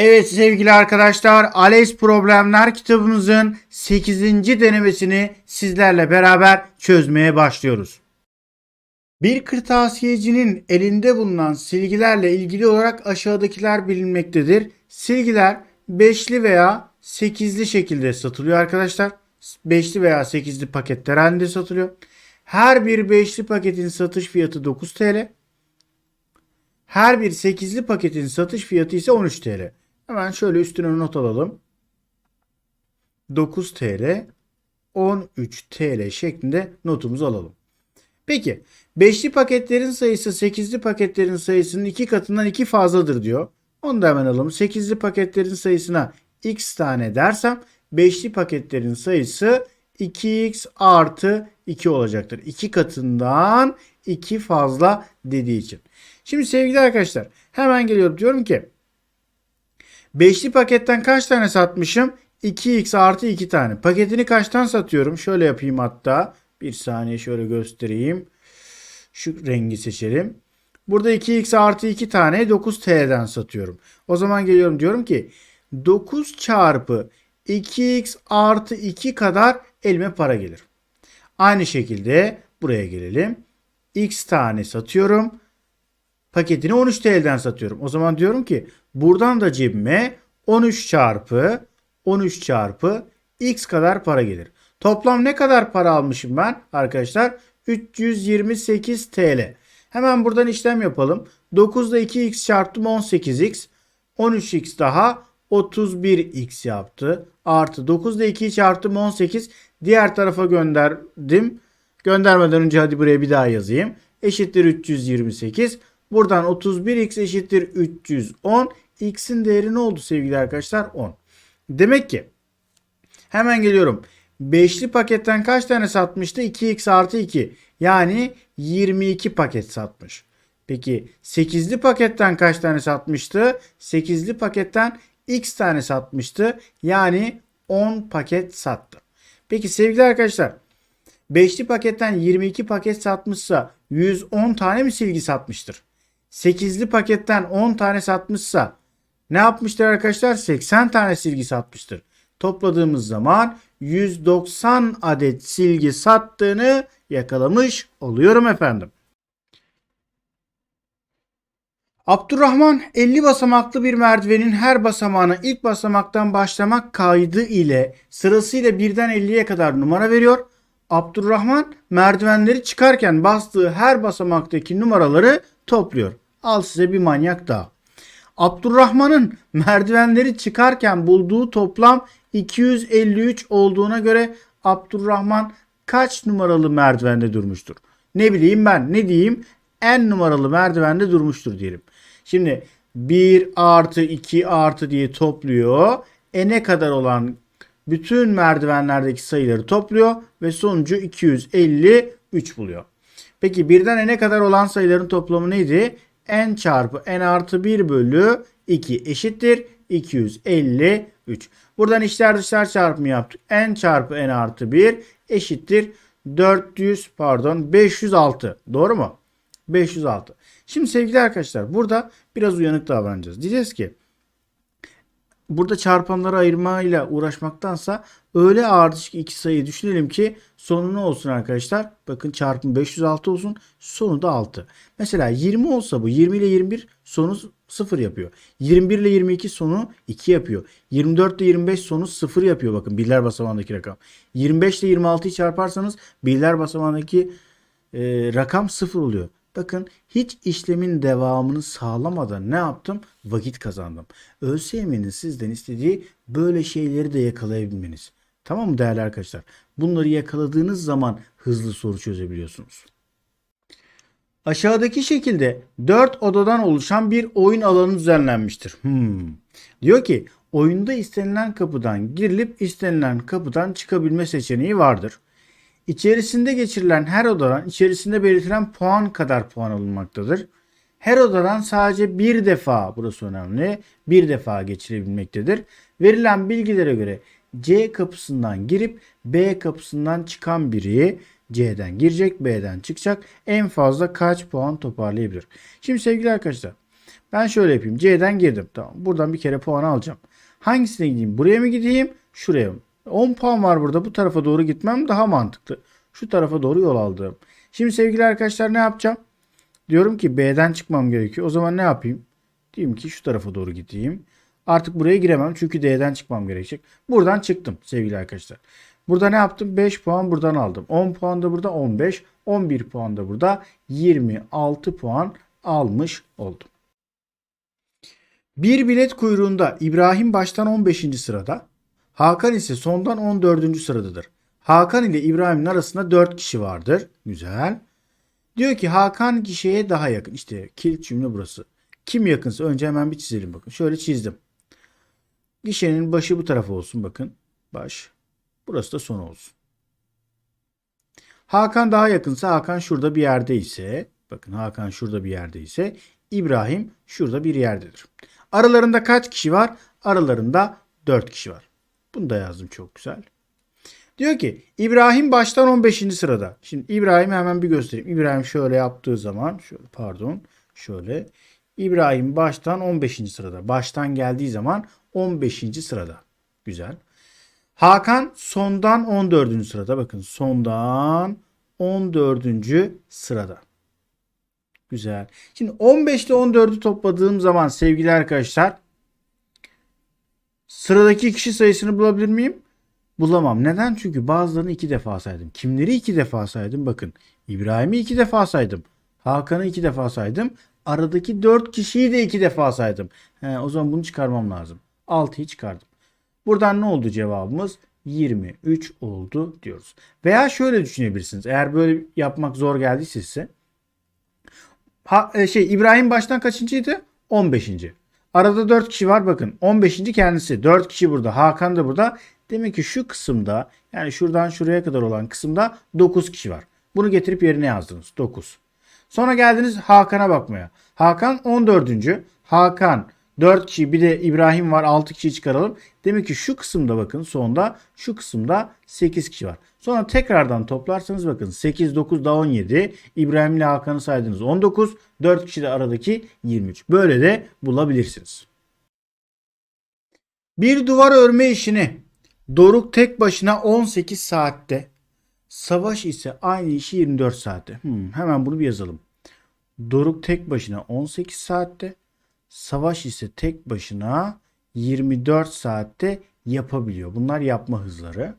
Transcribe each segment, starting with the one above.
Evet sevgili arkadaşlar ALES Problemler kitabımızın 8. denemesini sizlerle beraber çözmeye başlıyoruz. Bir kırtasiyecinin elinde bulunan silgilerle ilgili olarak aşağıdakiler bilinmektedir. Silgiler beşli veya sekizli şekilde satılıyor arkadaşlar. Beşli veya sekizli paketler halinde satılıyor. Her bir beşli paketin satış fiyatı 9 TL. Her bir 8'li paketin satış fiyatı ise 13 TL. Hemen şöyle üstüne not alalım. 9 TL, 13 TL şeklinde notumuzu alalım. Peki 5'li paketlerin sayısı 8'li paketlerin sayısının 2 katından 2 fazladır diyor. Onu da hemen alalım. 8'li paketlerin sayısına x tane dersem 5'li paketlerin sayısı 2x artı 2 olacaktır. 2 katından 2 fazla dediği için. Şimdi sevgili arkadaşlar hemen geliyorum diyorum ki Beşli paketten kaç tane satmışım? 2x artı 2 tane. Paketini kaçtan satıyorum? Şöyle yapayım hatta. Bir saniye şöyle göstereyim. Şu rengi seçelim. Burada 2x artı 2 tane 9 TL'den satıyorum. O zaman geliyorum diyorum ki 9 çarpı 2x artı 2 kadar elime para gelir. Aynı şekilde buraya gelelim. x tane satıyorum. Paketini 13 TL'den satıyorum. O zaman diyorum ki buradan da cebime 13 çarpı 13 çarpı x kadar para gelir. Toplam ne kadar para almışım ben arkadaşlar? 328 TL. Hemen buradan işlem yapalım. 9'da 2x çarptım 18x. 13x daha 31x yaptı. Artı 9'da 2'yi çarptım 18. Diğer tarafa gönderdim. Göndermeden önce hadi buraya bir daha yazayım. Eşittir 328. Buradan 31x eşittir 310. X'in değeri ne oldu sevgili arkadaşlar? 10. Demek ki hemen geliyorum. Beşli paketten kaç tane satmıştı? 2x artı 2. Yani 22 paket satmış. Peki 8'li paketten kaç tane satmıştı? 8'li paketten x tane satmıştı. Yani 10 paket sattı. Peki sevgili arkadaşlar 5'li paketten 22 paket satmışsa 110 tane mi silgi satmıştır? 8'li paketten 10 tane satmışsa ne yapmıştır arkadaşlar? 80 tane silgi satmıştır. Topladığımız zaman 190 adet silgi sattığını yakalamış oluyorum efendim. Abdurrahman 50 basamaklı bir merdivenin her basamağına ilk basamaktan başlamak kaydı ile sırasıyla birden 50'ye kadar numara veriyor. Abdurrahman merdivenleri çıkarken bastığı her basamaktaki numaraları topluyor. Al size bir manyak daha. Abdurrahman'ın merdivenleri çıkarken bulduğu toplam 253 olduğuna göre Abdurrahman kaç numaralı merdivende durmuştur? Ne bileyim ben ne diyeyim? En numaralı merdivende durmuştur diyelim. Şimdi 1 artı 2 artı diye topluyor. N'e kadar olan bütün merdivenlerdeki sayıları topluyor ve sonucu 253 buluyor. Peki birden n'e kadar olan sayıların toplamı neydi? N çarpı n artı 1 bölü 2 eşittir 253. Buradan içler dışlar çarpımı yaptık. n çarpı n artı 1 eşittir 400 pardon 506. Doğru mu? 506. Şimdi sevgili arkadaşlar burada biraz uyanık davranacağız. Diyeceğiz ki burada çarpanları ayırmayla uğraşmaktansa öyle ardışık iki sayı düşünelim ki sonu ne olsun arkadaşlar? Bakın çarpım 506 olsun. Sonu da 6. Mesela 20 olsa bu 20 ile 21 sonu 0 yapıyor. 21 ile 22 sonu 2 yapıyor. 24 ile 25 sonu 0 yapıyor bakın birler basamağındaki rakam. 25 ile 26'yı çarparsanız birler basamağındaki e, rakam 0 oluyor. Bakın hiç işlemin devamını sağlamadan ne yaptım? Vakit kazandım. ÖSYM'nin sizden istediği böyle şeyleri de yakalayabilmeniz. Tamam mı değerli arkadaşlar? Bunları yakaladığınız zaman hızlı soru çözebiliyorsunuz. Aşağıdaki şekilde 4 odadan oluşan bir oyun alanı düzenlenmiştir. Hmm. Diyor ki oyunda istenilen kapıdan girilip istenilen kapıdan çıkabilme seçeneği vardır. İçerisinde geçirilen her odadan içerisinde belirtilen puan kadar puan alınmaktadır. Her odadan sadece bir defa, burası önemli, bir defa geçirebilmektedir. Verilen bilgilere göre C kapısından girip B kapısından çıkan biri C'den girecek, B'den çıkacak. En fazla kaç puan toparlayabilir? Şimdi sevgili arkadaşlar, Ben şöyle yapayım. C'den girdim. Tamam. Buradan bir kere puan alacağım. Hangisine gideyim? Buraya mı gideyim? Şuraya mı? 10 puan var burada. Bu tarafa doğru gitmem daha mantıklı. Şu tarafa doğru yol aldım. Şimdi sevgili arkadaşlar ne yapacağım? Diyorum ki B'den çıkmam gerekiyor. O zaman ne yapayım? Diyeyim ki şu tarafa doğru gideyim. Artık buraya giremem çünkü D'den çıkmam gerekecek. Buradan çıktım sevgili arkadaşlar. Burada ne yaptım? 5 puan buradan aldım. 10 puan da burada 15. 11 puan da burada 26 puan almış oldum. Bir bilet kuyruğunda İbrahim baştan 15. sırada. Hakan ise sondan 14. sıradadır. Hakan ile İbrahim'in arasında 4 kişi vardır. Güzel. Diyor ki Hakan kişiye daha yakın. İşte kilit cümle burası. Kim yakınsa önce hemen bir çizelim bakın. Şöyle çizdim. Gişenin başı bu tarafa olsun bakın. Baş. Burası da son olsun. Hakan daha yakınsa Hakan şurada bir yerde ise bakın Hakan şurada bir yerde ise İbrahim şurada bir yerdedir. Aralarında kaç kişi var? Aralarında 4 kişi var. Bunu da yazdım çok güzel. Diyor ki İbrahim baştan 15. sırada. Şimdi İbrahim'i hemen bir göstereyim. İbrahim şöyle yaptığı zaman şöyle pardon şöyle İbrahim baştan 15. sırada. Baştan geldiği zaman 15. sırada. Güzel. Hakan sondan 14. sırada. Bakın sondan 14. sırada. Güzel. Şimdi 15 ile 14'ü topladığım zaman sevgili arkadaşlar sıradaki kişi sayısını bulabilir miyim? Bulamam. Neden? Çünkü bazılarını iki defa saydım. Kimleri iki defa saydım? Bakın İbrahim'i iki defa saydım. Hakan'ı iki defa saydım. Aradaki dört kişiyi de iki defa saydım. He, o zaman bunu çıkarmam lazım. 6'yı çıkardım. Buradan ne oldu cevabımız? 23 oldu diyoruz. Veya şöyle düşünebilirsiniz. Eğer böyle yapmak zor geldiyse size. Ha, e, şey İbrahim baştan kaçıncıydı? 15. Arada 4 kişi var bakın. 15. kendisi. 4 kişi burada. Hakan da burada. Demek ki şu kısımda yani şuradan şuraya kadar olan kısımda 9 kişi var. Bunu getirip yerine yazdınız. 9. Sonra geldiniz Hakan'a bakmaya. Hakan 14. Hakan 4 kişi bir de İbrahim var 6 kişi çıkaralım. Demek ki şu kısımda bakın sonda şu kısımda 8 kişi var. Sonra tekrardan toplarsanız bakın 8, 9 daha 17. İbrahim ile Hakan'ı saydınız 19. 4 kişi de aradaki 23. Böyle de bulabilirsiniz. Bir duvar örme işini Doruk tek başına 18 saatte. Savaş ise aynı işi 24 saatte. Hmm, hemen bunu bir yazalım. Doruk tek başına 18 saatte. Savaş ise tek başına 24 saatte yapabiliyor. Bunlar yapma hızları.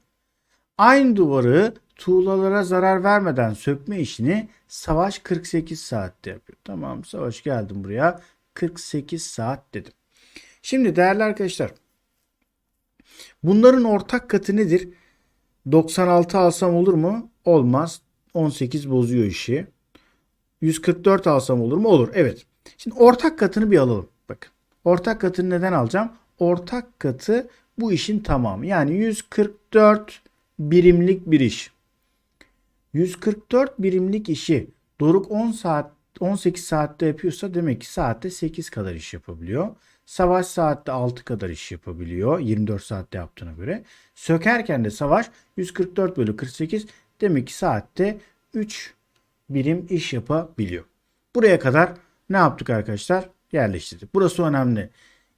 Aynı duvarı tuğlalara zarar vermeden sökme işini Savaş 48 saatte yapıyor. Tamam Savaş geldim buraya 48 saat dedim. Şimdi değerli arkadaşlar bunların ortak katı nedir? 96 alsam olur mu? Olmaz. 18 bozuyor işi. 144 alsam olur mu? Olur. Evet. Şimdi ortak katını bir alalım. Bakın. Ortak katını neden alacağım? Ortak katı bu işin tamamı. Yani 144 birimlik bir iş. 144 birimlik işi Doruk 10 saat 18 saatte yapıyorsa demek ki saatte 8 kadar iş yapabiliyor. Savaş saatte 6 kadar iş yapabiliyor 24 saatte yaptığına göre. Sökerken de savaş 144 bölü 48 demek ki saatte 3 birim iş yapabiliyor. Buraya kadar ne yaptık arkadaşlar? Yerleştirdik. Burası önemli.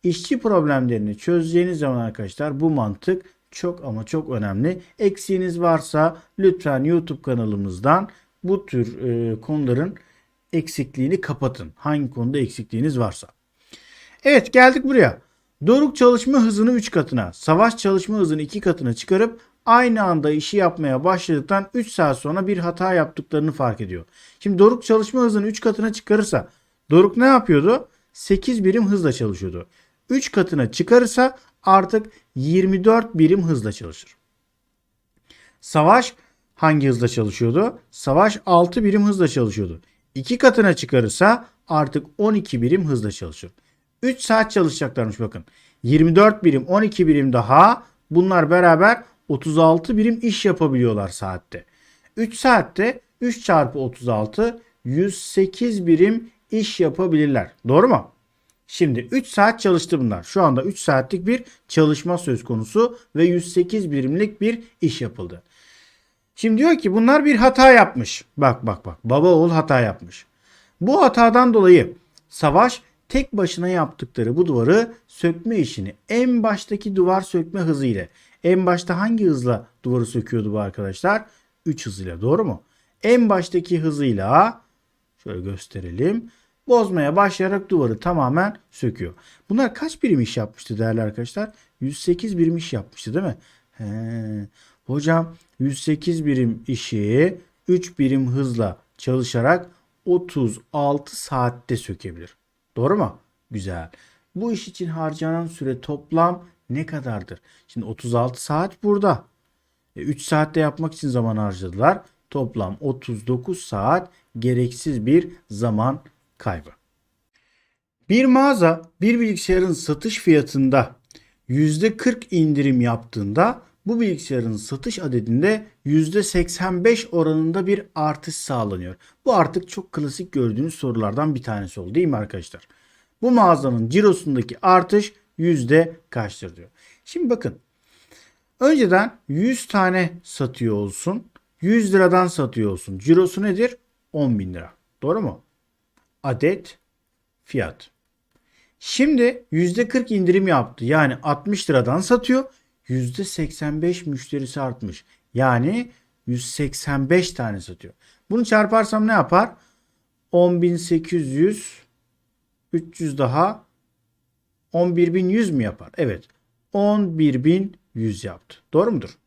İşçi problemlerini çözeceğiniz zaman arkadaşlar bu mantık çok ama çok önemli. Eksiğiniz varsa lütfen YouTube kanalımızdan bu tür e, konuların eksikliğini kapatın. Hangi konuda eksikliğiniz varsa. Evet geldik buraya. Doruk çalışma hızını 3 katına, savaş çalışma hızını 2 katına çıkarıp aynı anda işi yapmaya başladıktan 3 saat sonra bir hata yaptıklarını fark ediyor. Şimdi Doruk çalışma hızını 3 katına çıkarırsa Doruk ne yapıyordu? 8 birim hızla çalışıyordu. 3 katına çıkarırsa artık 24 birim hızla çalışır. Savaş hangi hızla çalışıyordu? Savaş 6 birim hızla çalışıyordu. 2 katına çıkarırsa artık 12 birim hızla çalışır. 3 saat çalışacaklarmış bakın. 24 birim 12 birim daha bunlar beraber 36 birim iş yapabiliyorlar saatte. 3 saatte 3 çarpı 36 108 birim iş yapabilirler. Doğru mu? Şimdi 3 saat çalıştı bunlar. Şu anda 3 saatlik bir çalışma söz konusu ve 108 birimlik bir iş yapıldı. Şimdi diyor ki bunlar bir hata yapmış. Bak bak bak. Baba oğul hata yapmış. Bu hatadan dolayı Savaş tek başına yaptıkları bu duvarı sökme işini en baştaki duvar sökme hızı ile en başta hangi hızla duvarı söküyordu bu arkadaşlar? 3 hızıyla doğru mu? En baştaki hızıyla şöyle gösterelim. Bozmaya başlayarak duvarı tamamen söküyor. Bunlar kaç birim iş yapmıştı değerli arkadaşlar? 108 birim iş yapmıştı değil mi? He. Hocam 108 birim işi 3 birim hızla çalışarak 36 saatte sökebilir. Doğru mu? Güzel. Bu iş için harcanan süre toplam ne kadardır? Şimdi 36 saat burada. E, 3 saatte yapmak için zaman harcadılar. Toplam 39 saat gereksiz bir zaman kaybı. Bir mağaza bir bilgisayarın satış fiyatında %40 indirim yaptığında bu bilgisayarın satış adedinde %85 oranında bir artış sağlanıyor. Bu artık çok klasik gördüğünüz sorulardan bir tanesi oldu değil mi arkadaşlar? Bu mağazanın cirosundaki artış yüzde kaçtır diyor. Şimdi bakın. Önceden 100 tane satıyor olsun. 100 liradan satıyor olsun. Cirosu nedir? 10 bin lira. Doğru mu? Adet fiyat. Şimdi %40 indirim yaptı. Yani 60 liradan satıyor. %85 müşterisi artmış. Yani 185 tane satıyor. Bunu çarparsam ne yapar? 10.800 300 daha 11.100 mi yapar? Evet. 11.100 yaptı. Doğru mudur?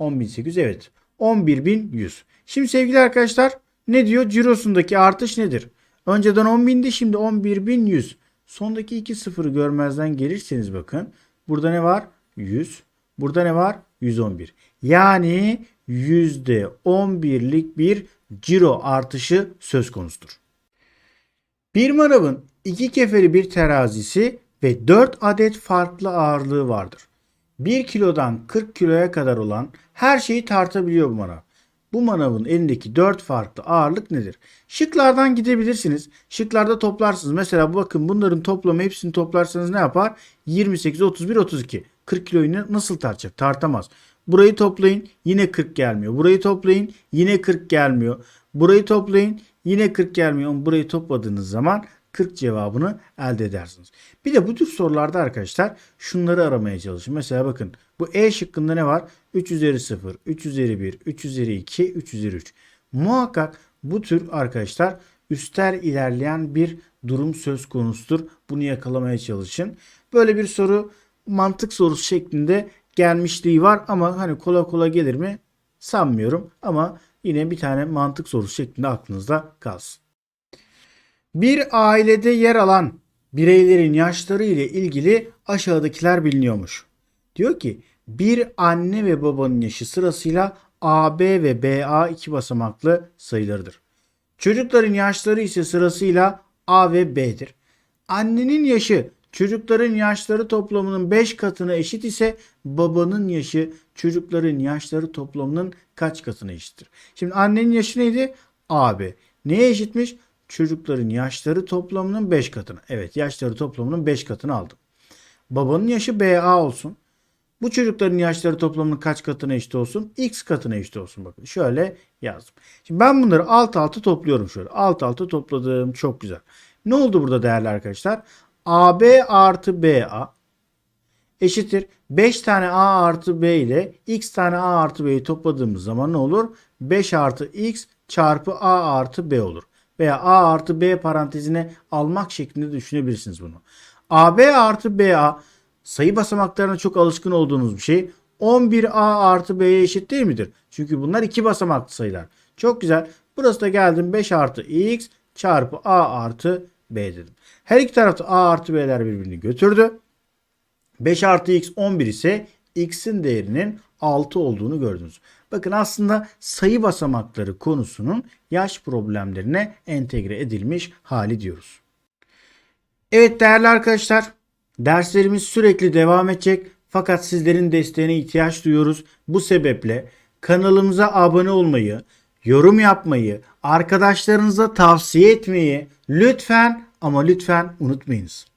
10.800 evet. 11.100. Şimdi sevgili arkadaşlar ne diyor? Cirosundaki artış nedir? Önceden 10.000'di şimdi 11.100. Sondaki iki sıfırı görmezden gelirseniz bakın. Burada ne var? 100. Burada ne var? 111. Yani %11'lik bir ciro artışı söz konusudur. Bir manavın iki kefeli bir terazisi ve 4 adet farklı ağırlığı vardır. 1 kilodan 40 kiloya kadar olan her şeyi tartabiliyor bu manav. Bu manavın elindeki 4 farklı ağırlık nedir? Şıklardan gidebilirsiniz. Şıklarda toplarsınız. Mesela bakın bunların toplamı hepsini toplarsanız ne yapar? 28, 31, 32. 40 kiloyu nasıl tartacak? Tartamaz. Burayı toplayın yine 40 gelmiyor. Burayı toplayın yine 40 gelmiyor. Burayı toplayın yine 40 gelmiyor. Ama burayı topladığınız zaman 40 cevabını elde edersiniz. Bir de bu tür sorularda arkadaşlar şunları aramaya çalışın. Mesela bakın bu E şıkkında ne var? 3 üzeri 0, 3 üzeri 1, 3 üzeri 2, 3 üzeri 3. Muhakkak bu tür arkadaşlar üster ilerleyen bir durum söz konusudur. Bunu yakalamaya çalışın. Böyle bir soru mantık sorusu şeklinde gelmişliği var ama hani kola kola gelir mi sanmıyorum ama yine bir tane mantık sorusu şeklinde aklınızda kalsın. Bir ailede yer alan bireylerin yaşları ile ilgili aşağıdakiler biliniyormuş. Diyor ki bir anne ve babanın yaşı sırasıyla AB ve BA iki basamaklı sayılarıdır. Çocukların yaşları ise sırasıyla A ve B'dir. Annenin yaşı çocukların yaşları toplamının 5 katına eşit ise babanın yaşı çocukların yaşları toplamının kaç katına eşittir? Şimdi annenin yaşı neydi? AB. Neye eşitmiş? Çocukların yaşları toplamının 5 katına. Evet yaşları toplamının 5 katını aldım. Babanın yaşı BA olsun. Bu çocukların yaşları toplamının kaç katına eşit olsun? X katına eşit olsun bakın. Şöyle yazdım. Şimdi ben bunları alt alta topluyorum şöyle. Alt alta topladım. Çok güzel. Ne oldu burada değerli arkadaşlar? AB artı BA eşittir. 5 tane A artı B ile X tane A artı B'yi topladığımız zaman ne olur? 5 artı X çarpı A artı B olur. Veya A artı B parantezine almak şeklinde düşünebilirsiniz bunu. AB artı BA sayı basamaklarına çok alışkın olduğunuz bir şey. 11A artı B'ye eşit değil midir? Çünkü bunlar iki basamaklı sayılar. Çok güzel. Burası da geldim 5 artı X çarpı A artı B dedim. Her iki tarafta A artı B'ler birbirini götürdü. 5 artı X 11 ise X'in değerinin 6 olduğunu gördünüz. Bakın aslında sayı basamakları konusunun yaş problemlerine entegre edilmiş hali diyoruz. Evet değerli arkadaşlar derslerimiz sürekli devam edecek fakat sizlerin desteğine ihtiyaç duyuyoruz. Bu sebeple kanalımıza abone olmayı, yorum yapmayı, arkadaşlarınıza tavsiye etmeyi lütfen ama lütfen unutmayınız.